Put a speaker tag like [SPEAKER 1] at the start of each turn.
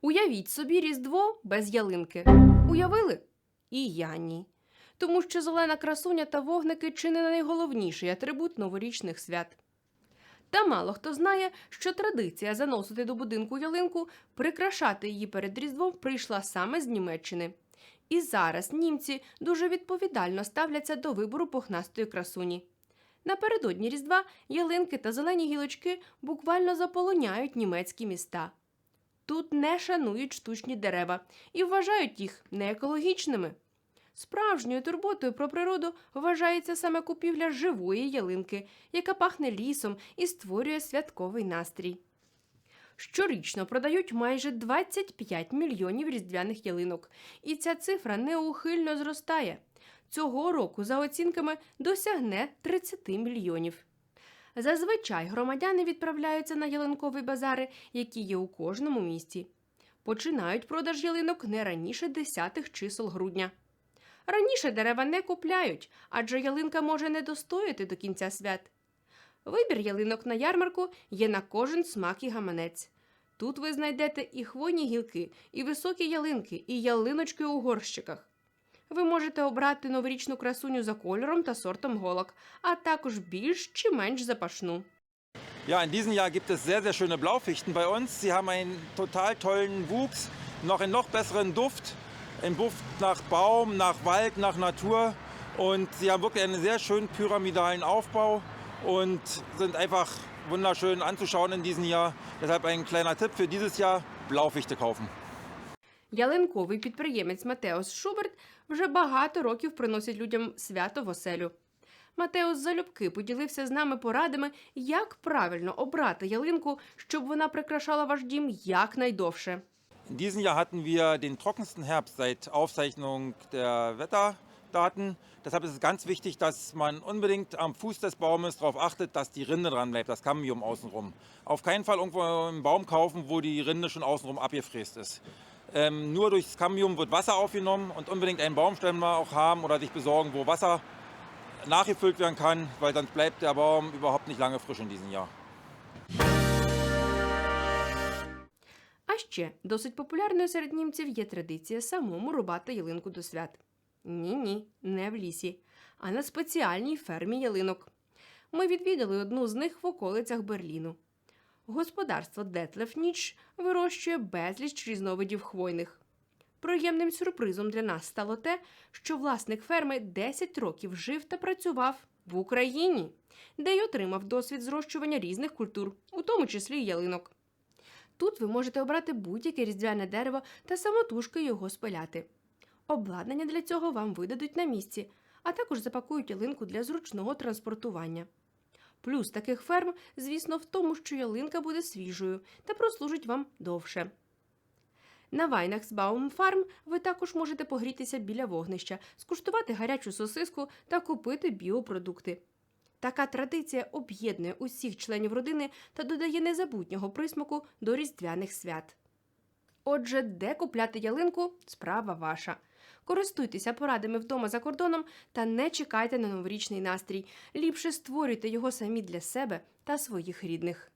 [SPEAKER 1] Уявіть собі Різдво без ялинки. Уявили? І я ні. Тому що зелена красуня та вогники чи не найголовніший атрибут новорічних свят. Та мало хто знає, що традиція заносити до будинку ялинку, прикрашати її перед Різдвом прийшла саме з Німеччини. І зараз німці дуже відповідально ставляться до вибору пухнастої красуні. Напередодні Різдва ялинки та зелені гілочки буквально заполоняють німецькі міста. Тут не шанують штучні дерева і вважають їх неекологічними. Справжньою турботою про природу вважається саме купівля живої ялинки, яка пахне лісом і створює святковий настрій. Щорічно продають майже 25 мільйонів різдвяних ялинок, і ця цифра неухильно зростає. Цього року, за оцінками, досягне 30 мільйонів. Зазвичай громадяни відправляються на ялинкові базари, які є у кожному місті. Починають продаж ялинок не раніше 10 чисел грудня. Раніше дерева не купляють, адже ялинка може не достояти до кінця свят. Вибір ялинок на ярмарку є на кожен смак і гаманець. Тут ви знайдете і хвойні гілки, і високі ялинки, і ялиночки у горщиках. Ви можете обрати новорічну красуню за кольором та сортом голок, а також більш чи менш запашну.
[SPEAKER 2] Ja, in diesem Jahr gibt es sehr, sehr schöne Blaufichten bei uns. Sie haben einen total tollen Wuchs, noch einen noch besseren Duft. Ein Duft nach Baum, nach Wald, nach Natur. Und sie haben wirklich einen sehr schönen pyramidalen Aufbau und sind einfach wunderschön anzuschauen in diesem Jahr. Deshalb ein kleiner Tipp für dieses Jahr, Blaufichte kaufen.
[SPEAKER 1] Ялинковий підприємець Матеос Шуберт вже багато років приносить людям свято в оселю. Матеос залюбки поділився з нами порадами, як правильно обрати ялинку, щоб вона прикрашала ваш дім якнайдовше.
[SPEAKER 2] In diesem Jahr hatten wir den trockensten Herbst seit Aufzeichnung der Wetterdaten. Deshalb ist es ganz wichtig, dass man unbedingt am Fuß des Baumes darauf achtet, dass die Rinde dran bleibt, das Cambium außenrum. Auf keinen Fall irgendwo einen Baum kaufen, wo die Rinde schon außenrum abgefräst ist. Ähm, nur durchs Cambium wird Wasser aufgenommen und unbedingt einen Baumstämmer auch haben oder sich besorgen, wo Wasser nachgefüllt werden kann, weil sonst bleibt der Baum überhaupt nicht lange frisch in diesem Jahr.
[SPEAKER 1] А ще досить популярною серед німців є традиція самому рубати ялинку до свят. Ні, ні, не в лісі, а на спеціальній фермі ялинок. Ми відвідали одну з них в околицях Берліну. Господарство Детлеф Ніч вирощує безліч різновидів хвойних. Приємним сюрпризом для нас стало те, що власник ферми 10 років жив та працював в Україні, де й отримав досвід зрощування різних культур, у тому числі ялинок. Тут ви можете обрати будь-яке різдвяне дерево та самотужки його спиляти. Обладнання для цього вам видадуть на місці, а також запакують ялинку для зручного транспортування. Плюс таких ферм, звісно, в тому, що ялинка буде свіжою та прослужить вам довше. На Weihnachtsbaum Farm ви також можете погрітися біля вогнища, скуштувати гарячу сосиску та купити біопродукти. Така традиція об'єднує усіх членів родини та додає незабутнього присмаку до різдвяних свят. Отже, де купляти ялинку справа ваша. Користуйтеся порадами вдома за кордоном та не чекайте на новорічний настрій. Ліпше створюйте його самі для себе та своїх рідних.